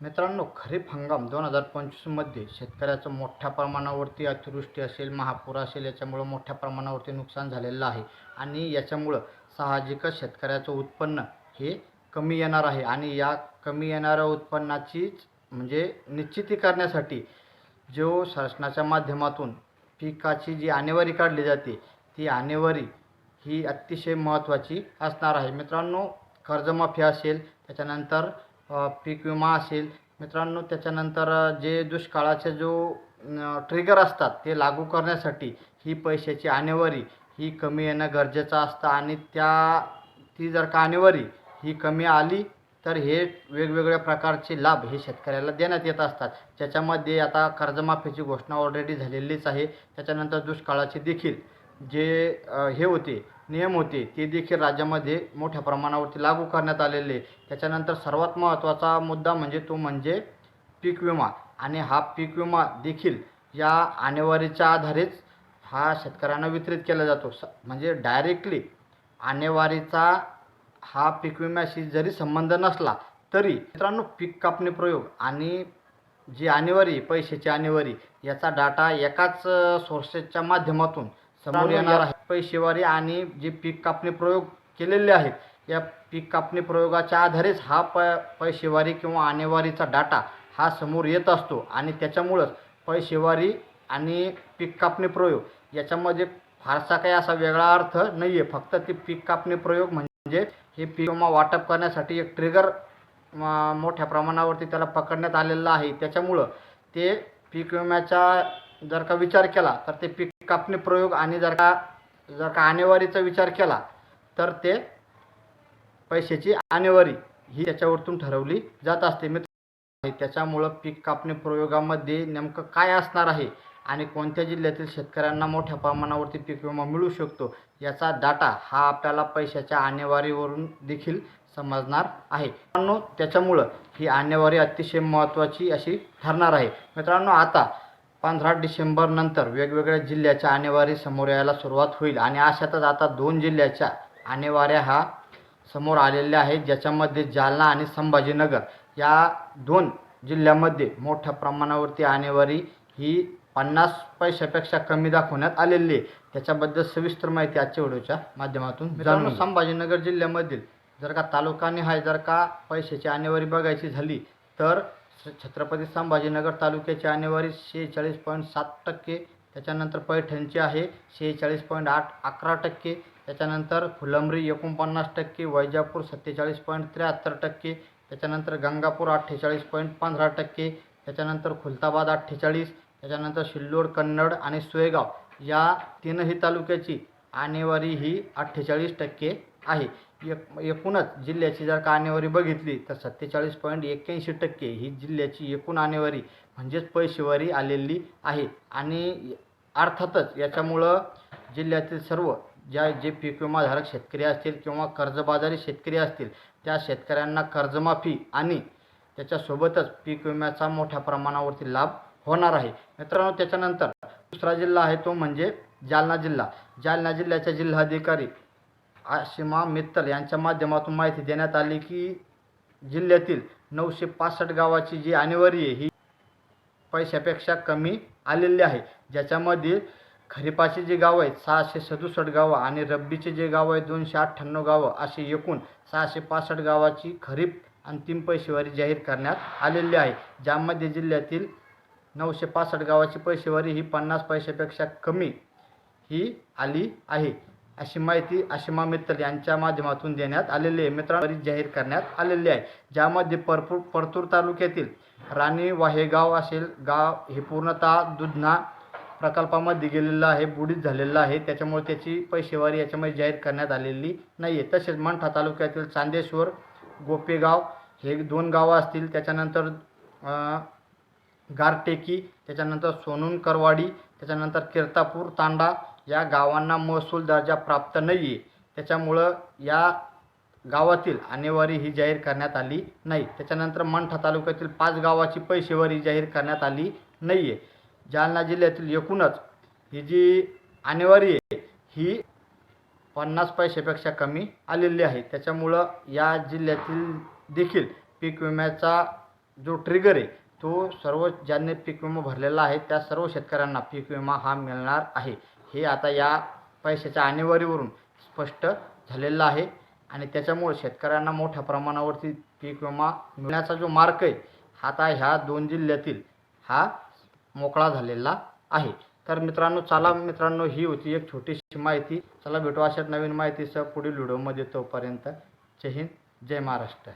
मित्रांनो खरीप हंगाम दोन हजार पंचवीसमध्ये शेतकऱ्याचं मोठ्या प्रमाणावरती अतिवृष्टी असेल महापूर असेल याच्यामुळं मोठ्या प्रमाणावरती नुकसान झालेलं आहे आणि याच्यामुळं साहजिकच शेतकऱ्याचं उत्पन्न हे कमी येणार आहे आणि या कमी येणाऱ्या उत्पन्नाचीच म्हणजे निश्चिती करण्यासाठी जो शासनाच्या माध्यमातून पिकाची जी आणेवारी काढली जाते ती आणेवारी ही अतिशय महत्त्वाची असणार आहे. मित्रांनो कर्जमाफी असेल त्याच्यानंतर पीक विमा असेल मित्रांनो त्याच्यानंतर जे दुष्काळाचे जो ट्रिगर असतात ते लागू करण्यासाठी ही पैशाची आणेवारी ही कमी येणं गरजेचं असतं आणि त्या ती जर का आणेवारी ही कमी आली तर हे वेगवेगळ्या प्रकारचे लाभ हे शेतकऱ्याला देण्यात येत असतात. ज्याच्यामध्ये आता कर्जमाफीची घोषणा ऑलरेडी झालेलीच आहे. त्याच्यानंतर दुष्काळाचे देखील जे हे होते नियम होते. ते देखील राज्यामध्ये मोठ्या प्रमाणावरती लागू करण्यात आलेले. त्याच्यानंतर सर्वात महत्त्वाचा मुद्दा म्हणजे तो म्हणजे पीक विमा. आणि हा पीक विमा देखील या आणेवारीच्या आधारेच हा शेतकऱ्यांना वितरित केला जातो. स म्हणजे डायरेक्टली आणेवारीचा हा पीक विम्याशी जरी संबंध नसला तरी मित्रांनो पीक कापणी प्रयोग आणि जी आणेवारी पैशाची आणेवारी याचा डाटा एकाच सोर्सेसच्या माध्यमातून समोर येणार आहे पैसेवारी आणि जे पीक कापणी प्रयोग केलेले आहेत या पीक कापणी प्रयोगाच्या आधारेच हा प पैसेवारी किंवा आणेवारीचा डाटा हा समोर येत असतो आणि त्याच्यामुळंच पैसेवारी आणि पीक कापणी प्रयोग याच्यामध्ये फारसा काही असा वेगळा अर्थ नाही आहे फक्त ते पीक कापणी प्रयोग म्हणजे हे पीक विमा वाटप करण्यासाठी एक ट्रिगर मोठ्या प्रमाणावरती त्याला पकडण्यात आलेलं आहे. त्याच्यामुळं ते पीक विम्याचा जर का विचार केला तर ते पीक कापणी प्रयोग आणि जर का जर का आणेवारीचा विचार केला तर ते पैशाची आणेवारी ही त्याच्यावरतून ठरवली जात असते. मित्र त्याच्यामुळं पीक कापणी प्रयोगामध्ये नेमकं काय असणार आहे आणि कोणत्या जिल्ह्यातील शेतकऱ्यांना मोठ्या प्रमाणावरती पीक विमा मिळू शकतो याचा डाटा हा आपल्याला पैशाच्या आणेवारीवरून देखील समजणार आहे. मित्रांनो त्याच्यामुळं ही आणेवारी अतिशय महत्त्वाची अशी ठरणार आहे. मित्रांनो आता पंधरा डिसेंबर नंतर वेगवेगळ्या जिल्ह्याच्या आणेवारी समोर यायला सुरुवात होईल. आणि अशातच आता दोन जिल्ह्याच्या आणेवाऱ्या हा समोर आलेल्या आहेत ज्याच्यामध्ये जालना आणि संभाजीनगर. या दोन जिल्ह्यामध्ये मोठ्या प्रमाणावरती आणेवारी ही पन्नास पैशापेक्षा कमी दाखवण्यात आलेली आहे. त्याच्याबद्दल सविस्तर माहिती आजच्या व्हिडिओच्या माध्यमातून मित्रांनो संभाजीनगर जिल्ह्यामधील जर का तालुकानिहाय जर का पैशाची आणेवारी बघायची झाली तर छत्रपती संभाजीनगर तालुक्याची आणेवारी शेहेचाळीस पॉईंट सात टक्के त्याच्यानंतर पैठणची आहे शेहेचाळीस पॉईंट आठ अकरा टक्के त्याच्यानंतर फुलंब्री एकोणपन्नास टक्के वैजापूर सत्तेचाळीस पॉईंट त्र्याहत्तर टक्के त्याच्यानंतर गंगापूर अठ्ठेचाळीस पॉईंट पंधरा टक्के त्याच्यानंतर खुलताबाद अठ्ठेचाळीस त्याच्यानंतर सिल्लोड कन्नड आणि सोयगाव या तीनही तालुक्याची आणेवारी ही अठ्ठेचाळीस टक्के आहे. एक एकूणच जिल्ह्याची जर का आणेवारी बघितली तर सत्तेचाळीस पॉईंट एक्क्याऐंशी टक्के ही जिल्ह्याची एकूण आणेवारी म्हणजेच पैशेवारी आलेली आहे. आणि अर्थातच याच्यामुळं जिल्ह्यातील सर्व ज्या जे पीक विमाधारक शेतकरी असतील किंवा कर्जबाजारी शेतकरी असतील त्या शेतकऱ्यांना कर्जमाफी आणि त्याच्यासोबतच पीक विम्याचा मोठ्या प्रमाणावरती लाभ होणार आहे. मित्रांनो त्याच्यानंतर दुसरा जिल्हा आहे तो म्हणजे जालना जिल्हा. जालना जिल्ह्याच्या जिल्हाधिकारी आशिमा मित्तल यांच्या माध्यमातून माहिती देण्यात आली की जिल्ह्यातील नऊशे पासष्ट गावाची जी आणेवारी आहे ही पैशापेक्षा कमी आलेली आहे. ज्याच्यामध्ये खरीपाचे जी गावं आहेत सहाशे सदुसष्ट गावं आणि रब्बीचे जे गावं आहेत दोनशे अठ्ठ्याण्णव गावं अशी एकूण सहाशे पासष्ट गावाची खरीप अंतिम पैसेवारी जाहीर करण्यात आलेली आहे. ज्यामध्ये जिल्ह्यातील नऊशे पासष्ट गावाची पैसेवारी ही पन्नास पैशापेक्षा कमी ही आली आहे. अशी माहिती आशिमा मित्तल यांच्या माध्यमातून देण्यात आलेली आहे. मित्रांनो जाहीर करण्यात आलेली आहे. ज्यामध्ये परपूर परतूर तालुक्यातील राणी वाहेगाव असेल गाव हे पूर्णतः दुधना प्रकल्पामध्ये गेलेलं आहे बुडीत झालेलं आहे. त्याच्यामुळे त्याची पैसेवारी याच्यामध्ये जाहीर करण्यात आलेली नाही आहे तसेच मंठा तालुक्यातील चांदेश्वर गोपेगाव हे दोन गावं असतील. त्याच्यानंतर गारटेकी त्याच्यानंतर सोनून करवाडी त्याच्यानंतर किर्तापूर तांडा या गावांना महसूल दर्जा प्राप्त नाही आहे त्याच्यामुळं या गावातील आणेवारी ही जाहीर करण्यात आली नाही. त्याच्यानंतर मंठा तालुक्यातील पाच गावाची पैसेवारी जाहीर करण्यात आली नाही आहे जालना जिल्ह्यातील एकूणच ही जी आणेवारी आहे ही पन्नास पैशापेक्षा कमी आलेली आहे. त्याच्यामुळं या जिल्ह्यातील देखील पीक विम्याचा जो ट्रिगर आहे तो सर्व ज्यांनी पीक विमा भरलेला आहे त्या सर्व शेतकऱ्यांना पीक विमा हा मिळणार आहे. हे आता या पैशाच्या आणेवारीवरून स्पष्ट झालेलं आहे. आणि त्याच्यामुळे शेतकऱ्यांना मोठ्या प्रमाणावरती पीक विमा मिळण्याचा जो मार्ग आहे हा आता ह्या दोन जिल्ह्यातील हा मोकळा झालेला आहे. तर मित्रांनो चला मित्रांनो ही होती एक छोटीशी माहिती. चला भेटू अशाच नवीन माहितीसह पुढील व्हिडिओमध्ये तोपर्यंत जय हिंद जय महाराष्ट्र.